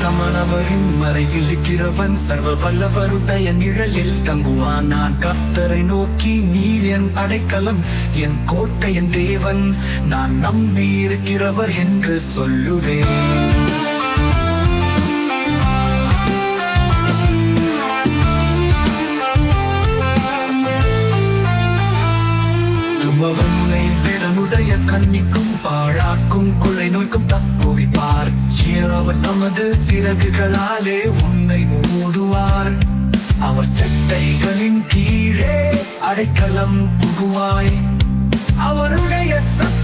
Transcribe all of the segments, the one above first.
தமனவரின் மறைவில் இருக்கிறவன் சர்வ வல்லவருடைய நிழலில் தங்குவான். நான் கர்த்தரை நோக்கி நீர் என் அடைக்கலம் என் கோட்டை என் தேவன். நான் நம்பி இருக்கிறவர் என்று சொல்லுவேன். துமவனை விடனுடைய கண்ணிக்கும் பாழாக்கும் கொள்ளை நோய்க்கும் தப்புவிப்பார் அவர் நமது சிறகுகளாலே உன்னை மூடுவார். அவர் செட்டைகளின் கீழே அடைக்கலம் புகுவாய். அவருடைய சத்தியம்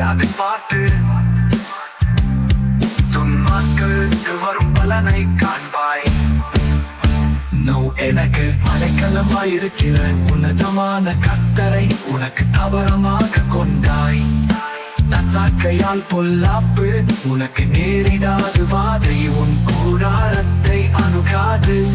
அதை பார்த்து? துன்மாக்களுக்கு வரும் பலனை காண்பாய். நோ எனக்கு அடைக்கலமாயிருக்கிற உன்னதமான கத்தரை உனக்கு தவறமாக கொண்டாய். தச்சாக்கையால் பொல்லாப்பு உனக்கு நேரிடாது வாதை உன் கூடாரத்தை அணுகாது.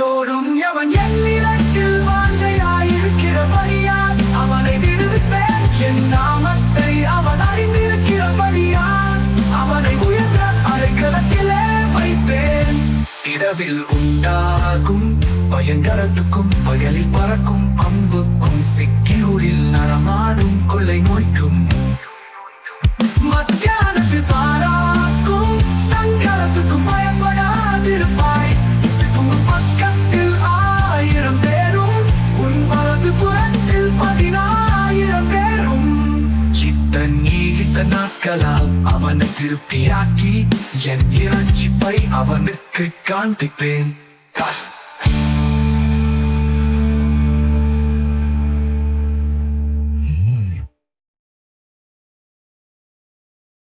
சோடும் எவன் என் நிலத்தில் வாஞ்சையாயிருக்கிறபடியான் அவனை விடுவிப்பேன். என் நாமத்தை அவன் அறிந்திருக்கிறபடியான் அவனை உயர்ந்த அடைக்கலத்திலே வைப்பேன். இரவில் உண்டாகும் பயங்கரத்துக்கும் பகலில் பறக்கும் அம்புக்கும் சிக்கியூரில் நடமாடும் கொள்ளை நோய்க்கும் சித்த நீடித்த நாட்களால் அவனை திருப்தியாக்கி என் இறைச்சிப்பை அவனுக்கு காண்பிப்பேன்.